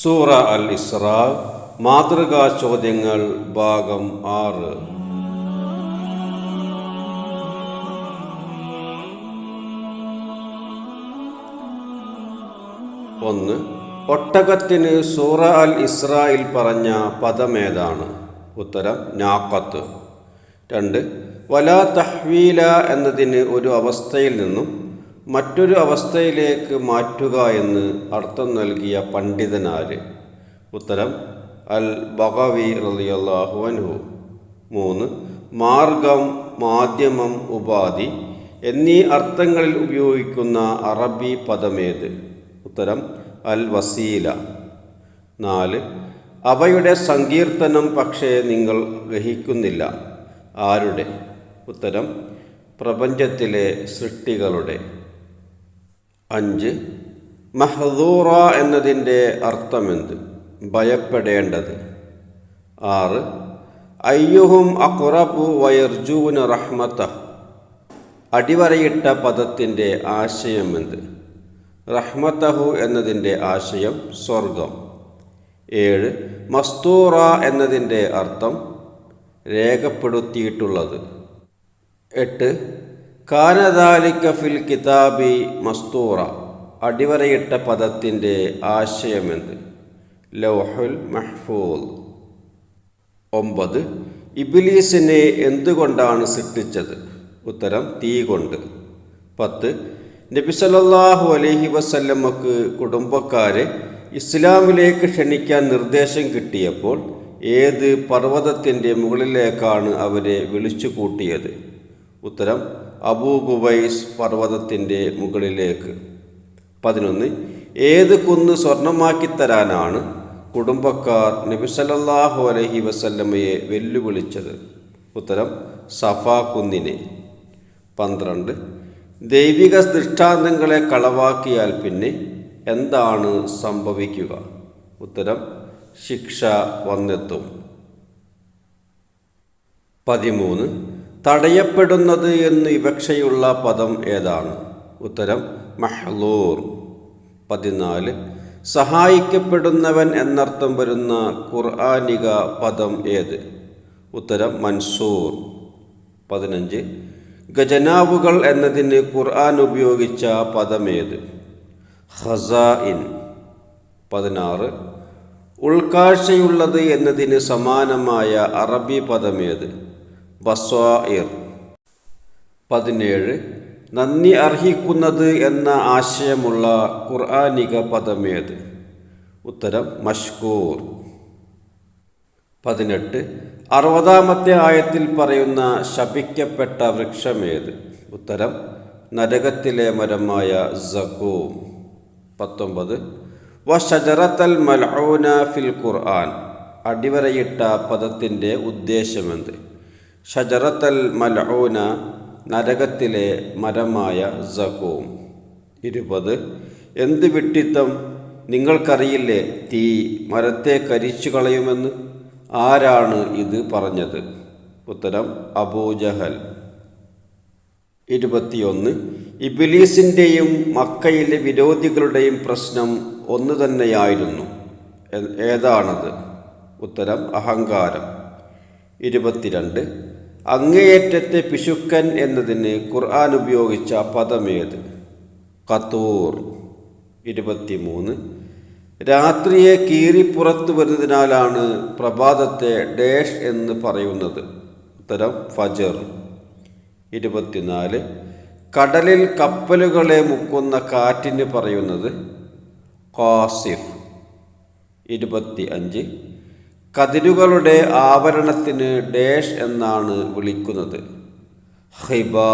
സൂറ അൽ ഇസ്ര മാതൃകാ ചോദ്യങ്ങൾ ഭാഗം ആറ്. ഒന്ന് ഒട്ടകത്തിന് സൂറ അൽ ഇസ്രായിൽ പറഞ്ഞ പദമേതാണ് ഉത്തരം നാക്കത്ത് രണ്ട് വലാ തഹ്വീല എന്നതിന് ഒരു അവസ്ഥയിൽ നിന്നും മറ്റൊരു അവസ്ഥയിലേക്ക് മാറ്റുക എന്ന് അർത്ഥം നൽകിയ പണ്ഡിതനാര്? ഉത്തരം അൽ ബഗവി റളിയല്ലാഹു അൻഹു. മൂന്ന് മാർഗം മാധ്യമം ഉപാധി എന്നീ അർത്ഥങ്ങളിൽ ഉപയോഗിക്കുന്ന അറബി പദമേത്? ഉത്തരം അൽ വസീല നാല് അവയുടെ സങ്കീർത്തനം പക്ഷേ നിങ്ങൾ ഗ്രഹിക്കുന്നില്ല. ആരുടെ? ഉത്തരം പ്രപഞ്ചത്തിലെ സൃഷ്ടികളുടെ. അഞ്ച്. മഹദൂറ എന്നതിന്റെ അർത്ഥമെന്ത്? ഭയപ്പെടേണ്ടത്. ആറ്. അയ്യുഹും അഖുറബു വയർജൂന റഹ്മത്ത അടിവരയിട്ട പദത്തിന്റെ ആശയം എന്ത് റഹ്മത്തഹു എന്നതിന്റെ ആശയം സ്വർഗം ഏഴ്. മസ്തൂറ എന്നതിന്റെ അർത്ഥം രേഖപ്പെടുത്തിയിട്ടുള്ളത്. എട്ട്. കാനദാലിക്ക ഫിൽ കിതാബി മസ്തൂറ അടിവരയിട്ട പദത്തിന്റെ ആശയമെന്ത്? ലൗഹുൽ മഹ്ഫൂൽ ഒമ്പത് ഇബിലീസിനെ എന്തുകൊണ്ടാണ് സൃഷ്ടിച്ചത്? ഉത്തരം തീ കൊണ്ട്. പത്ത് നബിസലല്ലാഹു അലഹി വസല്ലമ്മക്ക് കുടുംബക്കാരെ ഇസ്ലാമിലേക്ക് ക്ഷണിക്കാൻ നിർദ്ദേശം കിട്ടിയപ്പോൾ ഏത് പർവതത്തിന്റെ മുകളിലേക്കാണ് അവരെ വിളിച്ചു കൂട്ടിയത് ഉത്തരം അബൂ ഗുബൈസ് പർവതത്തിന്റെ മുകളിലേക്ക്. പതിനൊന്ന് ഏത് കുന്ന് സ്വർണമാക്കി തരാനാണ് കുടുംബക്കാർ നബി അലഹി വസല്ലമ്മയെ വെല്ലുവിളിച്ചത്? ഉത്തരം സഫ കുന്നിനെ. പന്ത്രണ്ട് ദൈവിക ദൃഷ്ടാന്തങ്ങളെ കളവാക്കിയാൽ പിന്നെ എന്താണ് സംഭവിക്കുക? ഉത്തരം ശിക്ഷ വന്നെത്തും. പതിമൂന്ന് തടയപ്പെടുന്നത് എന്ന് വിവക്ഷയുള്ള പദം ഏതാണ്? ഉത്തരം മഹ്ലൂർ. പതിനാല് സഹായിക്കപ്പെടുന്നവൻ എന്നർത്ഥം വരുന്ന ഖുർആാനിക പദം ഏത്? ഉത്തരം മൻസൂർ. പതിനഞ്ച് ഗജനാവുകൾ എന്നതിന് ഖുർആൻ ഉപയോഗിച്ച പദമേത് ഖസാഇൻ. പതിനാറ് ഉൾക്കാഴ്ചയുള്ളത് എന്നതിന് സമാനമായ അറബി പദമേത് ബസ്വാഇർ പതിനേഴ്. നന്ദി അർഹിക്കുന്നത് എന്ന ആശയമുള്ള ഖുർആാനിക പദമേത്? ഉത്തരം മഷ്കൂർ. പതിനെട്ട്. അറുപതാമത്തെ ആയത്തിൽ പറയുന്ന ശപിക്കപ്പെട്ട വൃക്ഷമേത്? ഉത്തരം നരകത്തിലെ മരമായ സഖൂ. പത്തൊമ്പത്. വ ഷജറത്തൽ മൽഊന ഫിൽ ഖുർആൻ. അടിവരയിട്ട പദത്തിന്റെ ഉദ്ദേശമെന്ത്? ഷജറത്തൽ മലഊന നരകത്തിലെ മരമായ സഖൂം. ഇരുപത്. എന്ത് വിട്ടിത്തം? നിങ്ങൾക്കറിയില്ലേ തീ മരത്തെ കരിച്ചു കളയുമെന്ന്? ആരാണ് ഇത് പറഞ്ഞത്? ഉത്തരം അബൂജഹൽ ഇരുപത്തിയൊന്ന്. ഇബിലീസിന്റെയും മക്കയിലെ വിരോധികളുടെയും പ്രശ്നം ഒന്ന് തന്നെയായിരുന്നു. ഏതാണത്? ഉത്തരം അഹങ്കാരം. ഇരുപത്തിരണ്ട്. അങ്ങേയറ്റത്തെ പിശുക്കൻ എന്നതിന് ഖുർആൻ ഉപയോഗിച്ച പദമേത്? കത്തൂർ. ഇരുപത്തിമൂന്ന്. രാത്രിയെ കീറിപ്പുറത്തു വരുന്നതിനാലാണ് പ്രഭാതത്തെ ഡേഷ് എന്ന് പറയുന്നത്. ഉത്തരം ഫജർ. ഇരുപത്തിനാല്. കടലിൽ കപ്പലുകളെ മുക്കുന്ന കാറ്റിന് പറയുന്നത് കാസിഫ് ഇരുപത്തി അഞ്ച് കതിരുകളുടെ ആവരണത്തിന് ഡേഷ് എന്നാണ് വിളിക്കുന്നത്. ഹിബാ